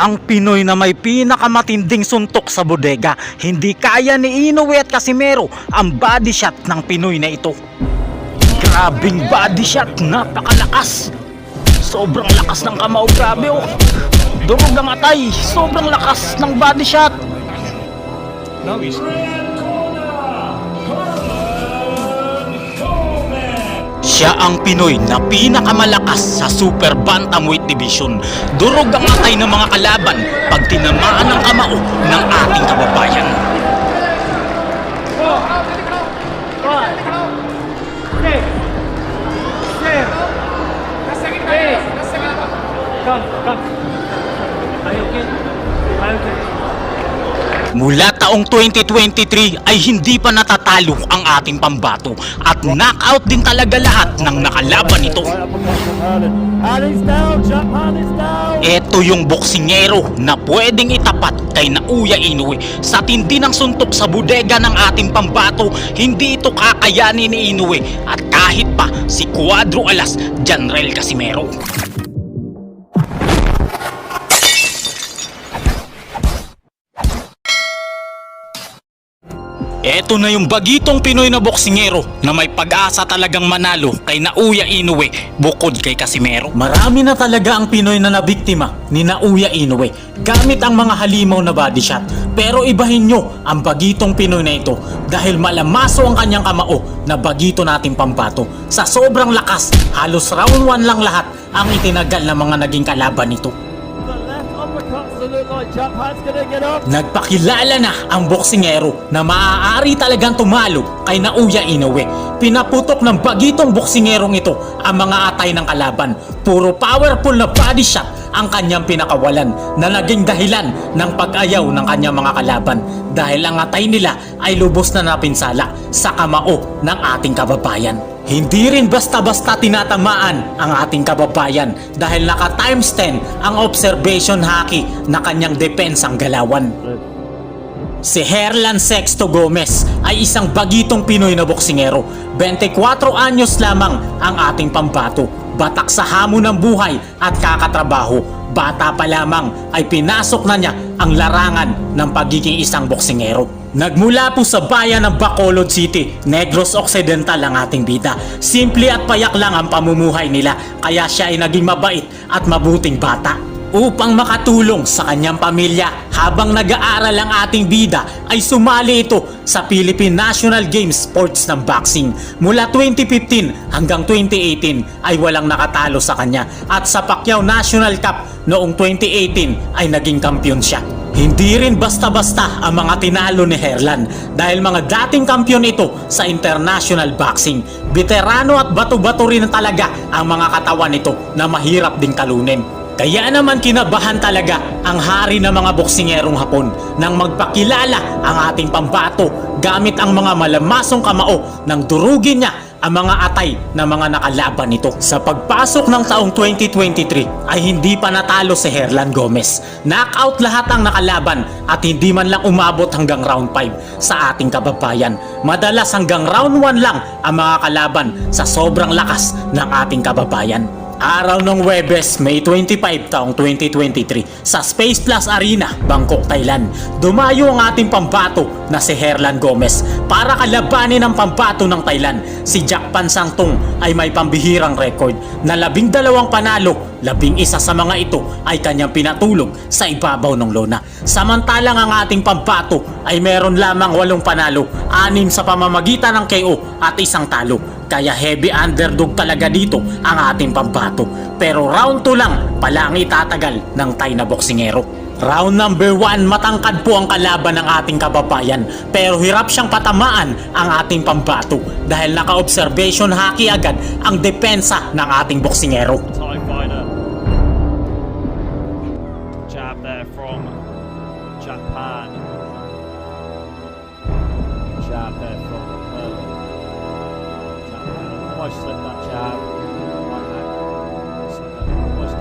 ang Pinoy na may pinakamatinding suntok sa bodega. Hindi kaya ni Inoue at Casimero ang body shot ng Pinoy na ito. Grabing body shot, napakalakas. Sobrang lakas ng kamao, grabe oh. Durog ang atay, sobrang lakas ng body shot. Siya ang Pinoy na pinakamalakas sa Super Bantamweight Division. Durog ang atay ng mga kalaban pag tinamaan ng kamao ng ating kababayan. Mula taong 2023 ay hindi pa natatalo ang ating pambato at knockout din talaga lahat ng nakalaban nito. Ito yung boksingero na pwedeng itapat kay Nauya Inoue. Sa tindi ng suntok sa bodega ng ating pambato, hindi ito kakayanin ni Inoue at kahit pa si Cuadro Alas, Janrel Casimero. Eto na yung bagitong Pinoy na boksingero na may pag-asa talagang manalo kay Nauya Inoue bukod kay Casimero. Marami na talaga ang Pinoy na nabiktima ni Nauya Inoue gamit ang mga halimaw na body shot. Pero ibahin nyo ang bagitong Pinoy na ito dahil malamaso ang kanyang kamao na bagito nating pambato. Sa sobrang lakas, halos round 1 lang lahat ang itinagal ng mga naging kalaban nito. Nagpakilala na ang boksingero na maaari talagang tumalo kay Nauya Inoue. Pinaputok ng bagitong boksingerong ito ang mga atay ng kalaban. Puro powerful na body shot ang kanyang pinakawalan na naging dahilan ng pag-ayaw ng kanyang mga kalaban dahil ang atay nila ay lubos na napinsala sa kamao ng ating kababayan. Hindi rin basta-basta tinatamaan ang ating kababayan dahil naka times 10 ang observation haki na kanyang depensang galawan. Si Herlan Sexto Gomez ay isang bagitong Pinoy na boksingero. 24 anyos lamang ang ating pambato. Batak sa hamon ng buhay at kakatrabaho. Bata pa lamang ay pinasok na niya ang larangan ng pagiging isang boksingero. Nagmula po sa bayan ng Bacolod City, Negros Occidental ang ating bida. Simple at payak lang ang pamumuhay nila kaya siya ay naging mabait at mabuting bata upang makatulong sa kanyang pamilya habang nag-aaral ang ating bida ay sumali ito sa Philippine National Games Sports ng boxing. Mula 2015 hanggang 2018 ay walang nakatalo sa kanya at sa Pacquiao National Cup noong 2018 ay naging kampiyon siya. Hindi rin basta-basta ang mga tinalo ni Herlan dahil mga dating kampiyon ito sa international boxing. Veterano at bato-bato rin talaga ang mga katawan nito na mahirap ding talunin. Kaya naman kinabahan talaga ang hari ng mga boksingerong Hapon nang magpakilala ang ating pambato gamit ang mga malamasong kamao nang durugin niya ang mga atay ng mga nakalaban nito. Sa pagpasok ng taong 2023 ay hindi pa natalo si Herlan Gomez. Knockout lahat ang nakalaban at hindi man lang umabot hanggang round 5 sa ating kababayan. Madalas hanggang round 1 lang ang mga kalaban sa sobrang lakas ng ating kababayan. Araw ng Webes, May 25 taong 2023 sa Space Plus Arena, Bangkok, Thailand. Dumayo ang ating pambato na si Herlan Gomez para kalabanin ang pambato ng Thailand. Si Jack Pansangtong ay may pambihirang record na labing dalawang panalo, labing isa sa mga ito ay kanyang pinatulog sa ibabaw ng lona. Samantalang ang ating pambato ay meron lamang walong panalo, anim sa pamamagitan ng KO at isang talo. Kaya heavy underdog talaga dito ang ating pambato. Pero round 2 lang pala ang itatagal ng Thai na boksingero. Round number 1, matangkad po ang kalaban ng ating kababayan pero hirap siyang patamaan ang ating pambato dahil naka-observation haki agad ang depensa ng ating boksingero. Almost slipped that jab. Hand. Almost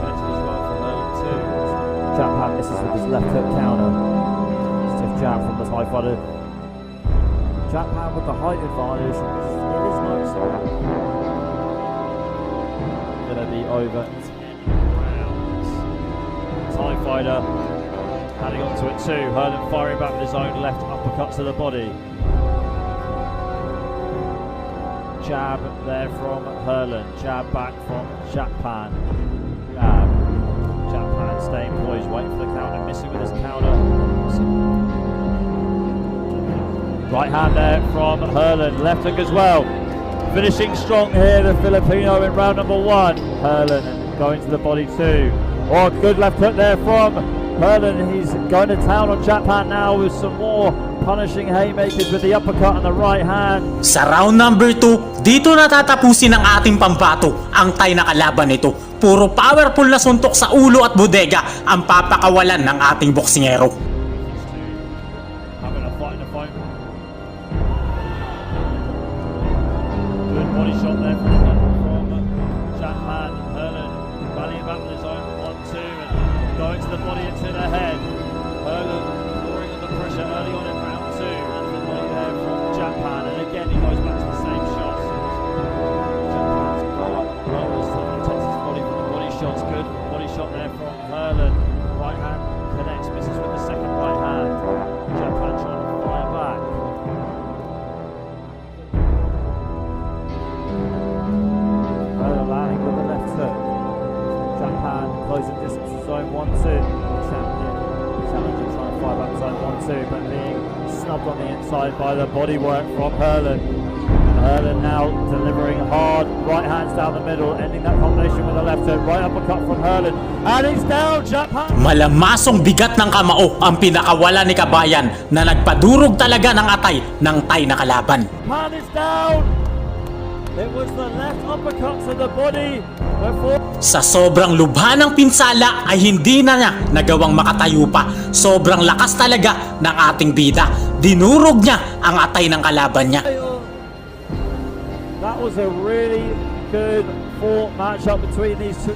misses with his left hook counter. Stiff jab from the Thai fighter. Japan with the height advantage. It is noticeable gonna be over 10 rounds. TIE fighter. Adding onto it too. Herland firing back with his own left uppercut to the body. Jab there from Herland. Jab back from Japan. Jab. Japan staying poised, waiting for the counter, missing with his counter. Right hand there from Herland. Left hook as well. Finishing strong here, the Filipino in round number one. Herland going to the body too. Oh, good left hook there from Herland. He's going to town on Japan now with some more punishing haymakers with the uppercut and the right hand. Sa round number 2, dito natatapusin ng ating pambato ang tay na kalaban nito. Puro powerful na suntok sa ulo at bodega ang papakawalan ng ating boksingero. Having a fight in the. Good back zone 1 2, but being snubbed on the inside by the bodywork from Herland. Herland now delivering hard right hands down the middle, ending that combination with a left hook. Right uppercut from Herland. And he's down, Japan. Malamasong bigat ng kamao ang pinakawala ni Kabayan na nagpadurog talaga ng atay ng tay na kalaban. Japan is down. It was the left uppercut to the body. Sa sobrang lubha ng pinsala ay hindi na niya nagawang makatayo pa. Sobrang lakas talaga ng ating bida. Dinurog niya ang atay ng kalaban niya. That was a really good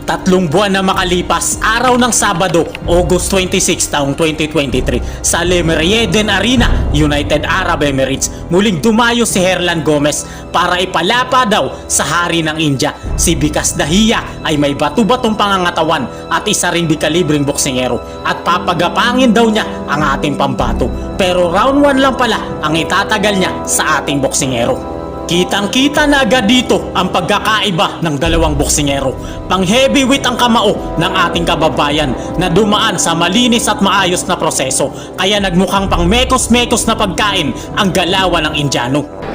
Tatlong buwan na makalipas, araw ng Sabado, August 26 taong 2023 sa Le Merieden Arena, United Arab Emirates, muling dumayo si Herlan Gomez para ipalapa daw sa hari ng India. Si Bikas Dahiya ay may bato-batong pangangatawan at isa ring di kalibreng boksingero at papagapangin daw niya ang ating pambato. Pero round 1 lang pala ang itatagal niya sa ating boksingero. Kitang-kita na agad dito ang pagkakaiba ng dalawang boksingero. Pang heavyweight ang kamao ng ating kababayan na dumaan sa malinis at maayos na proseso kaya nagmukhang pang mekos-mekos na pagkain ang galawan ng Indiano.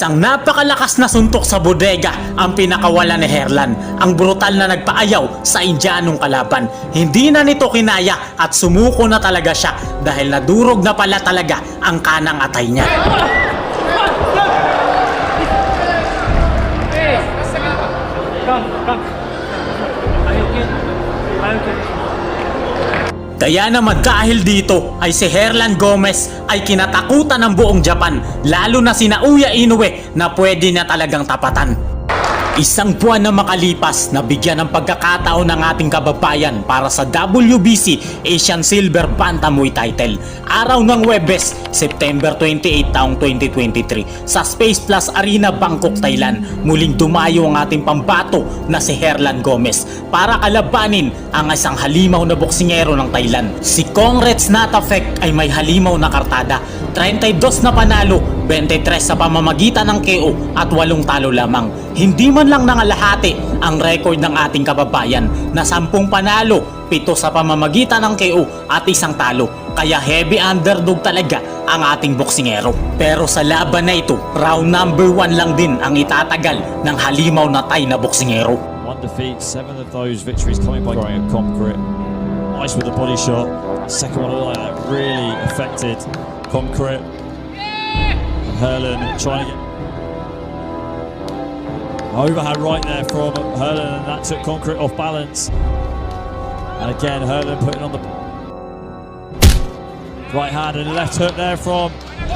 Isang napakalakas na suntok sa bodega ang pinakawala ni Herlan. Ang brutal na nagpaayaw sa Indianong kalaban. Hindi na nito kinaya at sumuko na talaga siya dahil nadurog na pala talaga ang kanang atay niya. Kaya naman dahil dito ay si Herlan Gomez ay kinatakutan ng buong Japan lalo na si Naoya Inoue na pwede na talagang tapatan. Isang buwan na makalipas na bigyan ng pagkakataon ng ating kababayan para sa WBC Asian Silver Bantamweight title. Araw ng Webes, September 28 taong 2023 sa Space Plus Arena, Bangkok, Thailand. Muling dumayo ang ating pambato na si Herlan Gomez para kalabanin ang isang halimaw na boksingero ng Thailand. Si Congrats Natafek ay may halimaw na kartada, 32 na panalo 23 sa pamamagitan ng KO at 8 talo lamang. Hindi man lang nangalahati ang record ng ating kababayan na 10 panalo, 7 sa pamamagitan ng KO at isang talo. Kaya heavy underdog talaga ang ating boksingero. Pero sa laban na ito, round number 1 lang din ang itatagal ng halimaw na Thai na boksingero. One defeat, seven of those victories coming by Graham Concrete. Nice with the body shot. Second one like that really affected Concrete. Herlin trying to get overhand right there from Herlin, and that took Concrete off balance. And again, Herlin putting on the right hand and left hook there from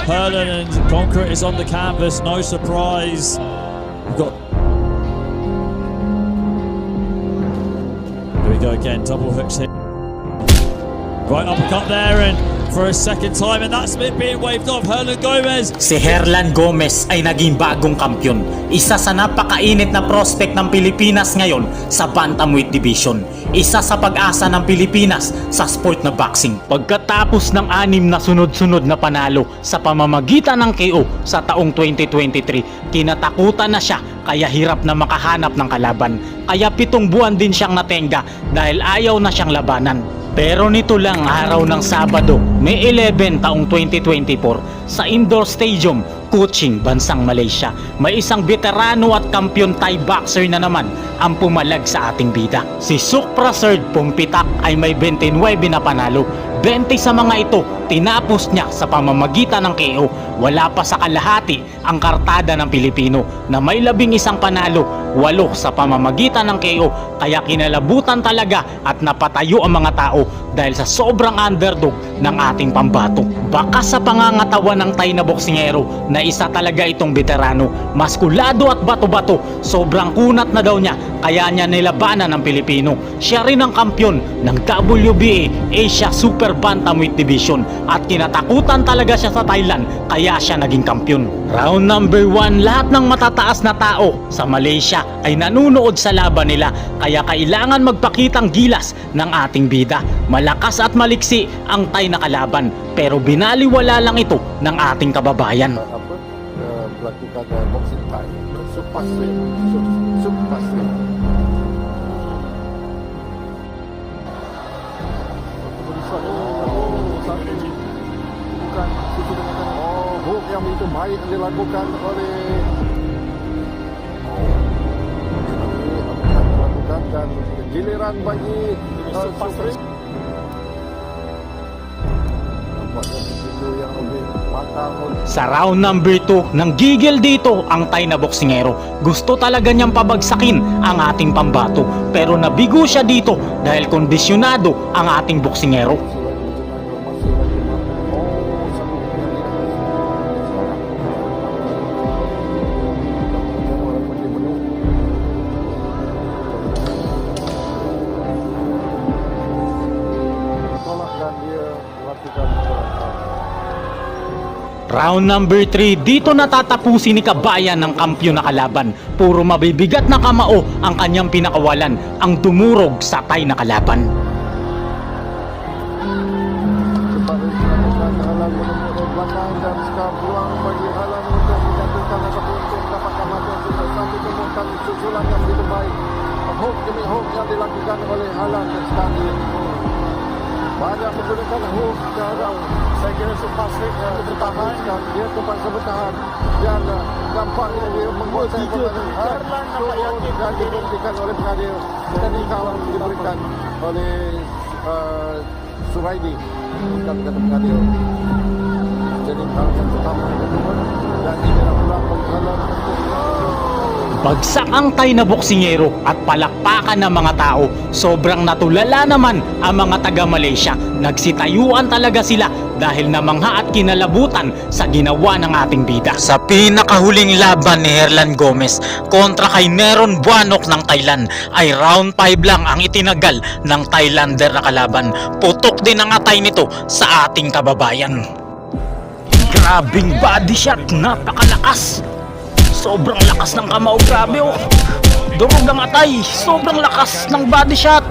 Herlin, and Concrete is on the canvas. No surprise. We've got Here we go again, double hooks hit. Right uppercut there and for a second time and that's it being waved off. Hernan Gomez Si Herlan Gomez ay naging bagong kampyon. Isa sa napakainit na prospect ng Pilipinas ngayon sa Bantamweight Division. Isa sa pag-asa ng Pilipinas sa sport na boxing. Pagkatapos ng anim na sunod-sunod na panalo sa pamamagitan ng KO sa taong 2023, kinatakutan na siya kaya hirap na makahanap ng kalaban. Kaya pitong buwan din siyang natenga dahil ayaw na siyang labanan. Pero nito lang araw ng Sabado, May 11 taong 2024 sa Indoor Stadium, Kuching, Bansang Malaysia. May isang veterano at kampiyon Thai boxer na naman ang pumalag sa ating bida. Si Sukra Serd Pumpitak ay may 29 na panalo. 20 sa mga ito tinapos niya sa pamamagitan ng KO. Wala pa sa kalahati ang kartada ng Pilipino na may labing isang panalo, walo sa pamamagitan ng KO kaya kinalabutan talaga at napatayo ang mga tao dahil sa sobrang underdog ng ating pambato. Baka sa pangangatawan ng Thai na boksingero na isa talaga itong veterano, maskulado at bato-bato, sobrang kunat na daw niya kaya niya nilabanan ng Pilipino. Siya rin ang kampyon ng WBA Asia Super Bantamweight Division at kinatakutan talaga siya sa Thailand kaya siya naging kampyon. Round number 1, lahat ng matataas na tao sa Malaysia ay nanunood sa laban nila kaya kailangan magpakitang gilas ng ating bida. Malakas at maliksi ang Thai na kalaban pero binaliwala lang ito ng ating kababayan. giliran bagi uh, Supri. Sa round number 2, nang gigil dito ang Thai na boksingero. Gusto talaga niyang pabagsakin ang ating pambato pero nabigo siya dito dahil kondisyonado ang ating boksingero. Round number 3, dito natatapusin ni Kabayan ng kampyon na kalaban. Puro mabibigat na kamao ang kanyang pinakawalan, ang dumurog sa Thai na kalaban. baik hook demi hook yang dilakukan oleh sekarang dia banyak menggunakan hook sekarang saya kira sempat straight uh, bertahan dan dia terpaksa bertahan. Dan uh, nampaknya dia menguasai pertandingan turun dan dibuktikan oleh pengadil jadi kawan diberikan oleh uh, Suraidi. Bukan kata pengadil jadi kawasan pertama yang kedua dan ini adalah halang untuk Bagsak ang tay na boksingero at palakpakan ng mga tao. Sobrang natulala naman ang mga taga Malaysia. Nagsitayuan talaga sila dahil namangha at kinalabutan sa ginawa ng ating bida. Sa pinakahuling laban ni Herlan Gomez kontra kay Neron Buanok ng Thailand ay round 5 lang ang itinagal ng Thailander na kalaban. Putok din ang atay nito sa ating kababayan. Grabing body shot, napakalakas. Sobrang lakas ng kamao, grabe oh. Durog ang atay, sobrang lakas ng body shot.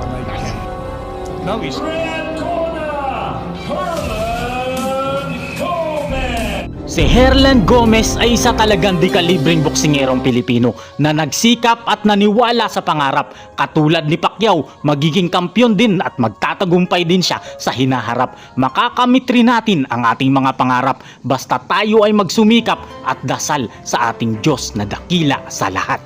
Si Herlan Gomez ay isa talagang di kalibreng boksingerong Pilipino na nagsikap at naniwala sa pangarap. Katulad ni Pacquiao, magiging kampyon din at magtatagumpay din siya sa hinaharap. Makakamit rin natin ang ating mga pangarap basta tayo ay magsumikap at dasal sa ating Diyos na dakila sa lahat.